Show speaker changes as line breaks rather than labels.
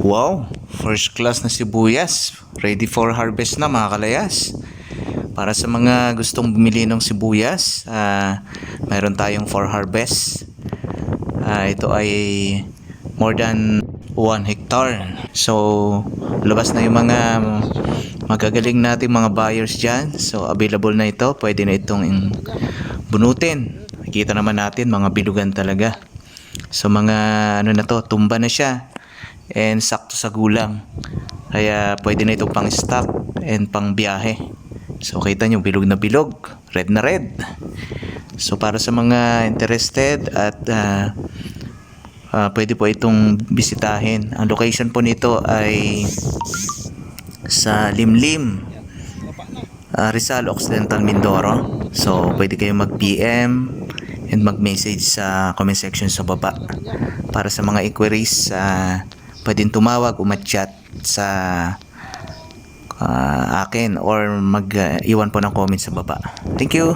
Wow, first class na sibuyas. Ready for harvest na mga kalayas. Para sa mga gustong bumili ng sibuyas, ah, mayroon tayong for harvest. Ah, ito ay more than 1 hectare. So, labas na yung mga magagaling nating mga buyers dyan. So, available na ito. Pwede na itong in- bunutin. Kita naman natin, mga bilugan talaga. So, mga ano na to, tumba na siya. And sakto sa gulang. Kaya pwede na ito pang stock and pang biyahe. So, kita nyo, bilog na bilog. Red na red. So, para sa mga interested at ah, Ah, pwede po itong bisitahin. Ang location po nito ay sa Limlim, ah, Rizal Occidental Mindoro. So, pwede kayo mag-PM and mag-message sa comment section sa baba. Para sa mga inquiries, ah, pwedeng tumawag o mag-chat sa ah, akin or mag-iwan po ng comment sa baba. Thank you!